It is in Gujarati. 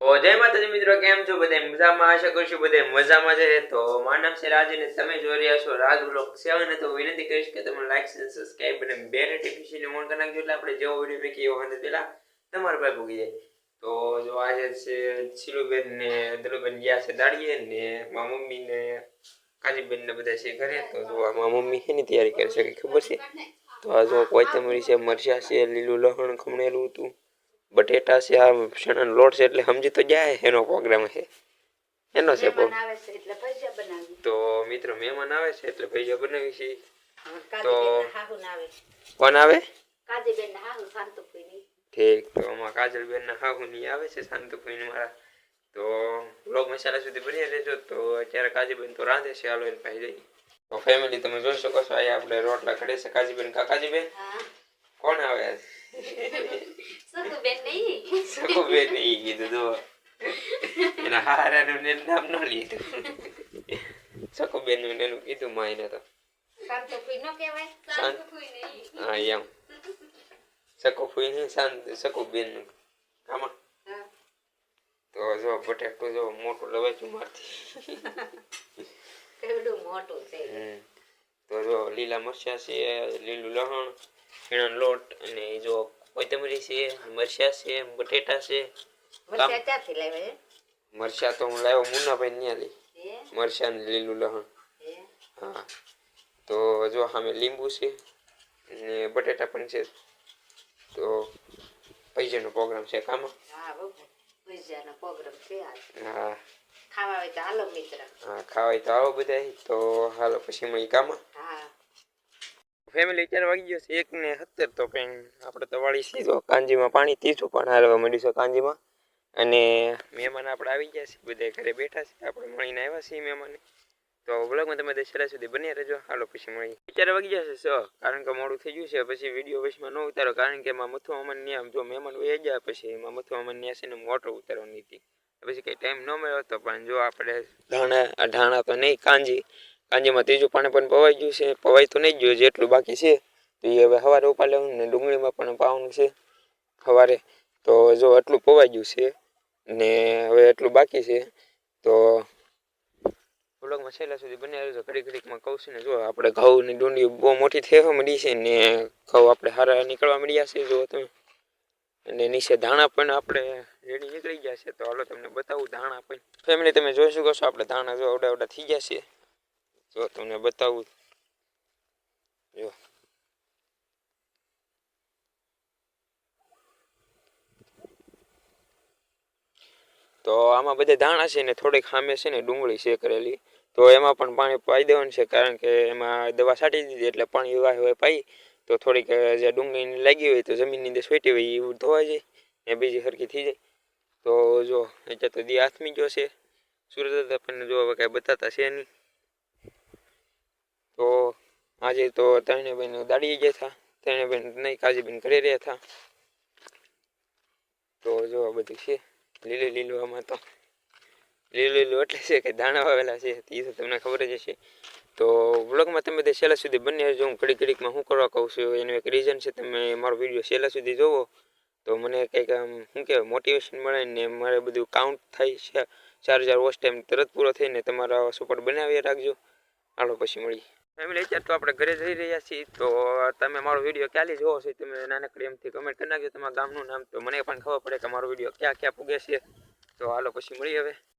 જય માતાજી મિત્રો, કેમ છો? બધા મજામાં? આશા કરું છું બધા મજામાં છે. તો મારું નામ છે રાજ અને તમે જોઈ રહ્યા છો રાજ બ્લોક સેવન તો વિનંતી કરીશ કે તમે લાઈક અને સબસ્ક્રાઇબ અને બે નોટિફિકેશન ઓન કરી નાખજો. એટલે આપણે જેવો વીડિયો મૂકીએ એવો અને પહેલા તમારા પાસે ભૂગી જાય. તો જો આજે છે છીલુબેન ને દલુબેન ગયા છે દાડીએ ને મારા મમ્મી ને કાજીબેન ને બધા છે ઘરે. તો જો મા મમ્મી શેની તૈયારી કરે છે ખબર છે? તો આ જો તમારી છે મરચા છે, લીલું લહણ ખમણેલું હતું. બટેટા છે આ ચણાનો લોટ છે એટલે સમજી તો જાય એનો પ્રોગ્રામ છે. એનો છે તો મિત્રો મહેમાન આવે છે એટલે ભજીયા બનાવી છે કાજીબેન હાહુ ના આવે કોણ આવે? હાહુ ઠીક તો આમાં કાજલબેન ના હાહુની આવે છે શાંતુભાઈ મારા. તો બ્લોગ મસાલા સુધી બની રહેજો તો અત્યારે કાજીબેન તો રાંધે છે હાલો એને પાસે જઈએ તો ફેમિલી તમે જોઈ શકો છો અહીંયા આપણે રોટલા ખડે છે કાજીબેન કા કાજીબેન? કોણ આવે આજ? બેન નહીં સકુબેન ઈ કીધું તો એના હારાનું ને નામ ન લીધું સકુબેનનું ને એનું કીધું માઈને તો શાંતુપુરી નો કહેવાય શાંત હા એમ સકુફુઈ નહીં શાંત સકુબેનનું આમાં. તો જો બટેકું જો મોટું લવાચું મારથી કેવડું મોટું છે. તો જો લીલા મરચા છે લીલું લસણ છીણાનો લોટ અને જો કોથમરી છે મરચા છે બટેટા છે. મરચા ક્યાંથી લાવે મરચા તો હું લાવ્યો મુન્નાભાઈ ને લઈ મરચા ને લીલું લહણ. હા. તો જો સામે લીંબુ છે ને બટેટા પણ છે. તો પૈસાનો પ્રોગ્રામ છે કામાં. હા પ્રોગ્રામ છે હા. ખાવા હોય તો હાલો મિત્ર. હા ખાવાય તો આવો બધા તો હાલો પછી મળી કામાં. હા. ફેમિલી અત્યારે વાગી ગયો છે એક ને સત્તર, તો કંઈ આપણે તો વાળી સીધો કાંજીમાં પાણી ત્રીસું પણ હાલવા મળ્યું છે કાંજીમાં અને મહેમાન આપણે આવી ગયા છે બધા ઘરે બેઠા છે. આપણે મળીને આવ્યા છીએ મહેમાને. તો બ્લોગમાં તમે છેલ્લા સુધી બની રહેજો. હાલો પછી મળી અત્યારે વાગી જશે સ કારણ કે મોડું થઈ ગયું છે. પછી વીડિયો વચમાં ન ઉતારો, કારણ કે એમાં મથું અમન ન્યા, જો મહેમાન વહી ગયા, પછી એમાં મથુ અમન ન્યા છે ને મોટર ઉતારવાની હતી. પછી કંઈ ટાઈમ ન મળ્યો તો પણ જો આપણે ધાણા ધાણા તો નહીં કાંજી કાંજીમાં ત્રીજું પાણી પણ પવાઈ ગયું છે. પવાઈ તો નહીં ગયું જેટલું બાકી છે. તો એ હવે સવારે ઉપાડ લેવાનું ને ડુંગળીમાં પણ પાવાનું છે. સવારે તો જો આટલું પવાઈ ગયું છે ને હવે એટલું બાકી છે, તો બ્લોગમાં છેલ્લા સુધી બન્યા રહેજો. ઘડી ઘડીકમાં કહું છું ને, જો આપણે ઘઉંની ડુંડી બહુ મોટી થવા મળી છે ને ઘઉં આપણે સારા નીકળવા મળ્યા છે, જો તમે. અને નીચે ધાણા પણ આપણે રેડી નીકળી ગયા છે. તો હાલો તમને બતાવું ધાણા પણ. ફેમિલી તમે જોઈ શકો છો, આપણે ધાણા જો અવડા અવડા થઈ ગયા છે. જો તમને બતાવું જો તો આમાં બધા ધાણા છે ને થોડીક સામે છે ને ડુંગળી છે કરેલી. તો એમાં પણ પાણી પાઈ દેવાનું છે કારણ કે એમાં દવા છાંટી દીધી એટલે પાણી વાય હોય પાઈ. તો થોડીક જે ડુંગળી લાગી હોય તો જમીનની અંદર સ્વેટી હોય એ ધોવાઈ જાય ને બીજી સરખી થઈ જાય. તો જો અત્યારે તો દી હાથમી ગયો છે. સુરત આપણને જો કાંઈ બતાતા છે નહીં. તો આજે તો ત્રણે બેન દાડી ગયા હતા ત્રણે બેન નહીં, કાજીબેન ઘરે રહ્યા હતા તો જો આ બધું છે, લીલું લીલું આમાં તો. લીલું લીલું એટલે છે કે દાણા વાવેલા છે એ તો તમને ખબર જ હશે. તો વ્લોગમાં તમે તે છેલ્લા સુધી બને જો હું ઘડી ઘડીકમાં શું કરવા કહું છું, એનું એક રીઝન છે, તમે મારો વીડિયો છેલ્લા સુધી જોવો. તો મને કંઈક આમ, શું કહેવાય મોટિવેશન મળે ને મારે બધું કાઉન્ટ થાય છે, ચાર ચાર વોચ ટાઈમ તરત પૂરો થઈને તમારા સપોર્ટ બનાવી રાખજો. હાલો, પછી મળી ફેમિલી અત્યારે તો આપણે ઘરે જઈ રહ્યા છીએ, તો તમે મારો વીડિયો ક્યાંથી જોવો છો તમે નાનકડી એમથી કમેન્ટ કરી નાખજો તમારા ગામનું નામ, તો મને પણ ખબર પડે કે મારો વીડિયો ક્યાં ક્યાં પૂગે છે. તો હાલો પછી મળી હવે.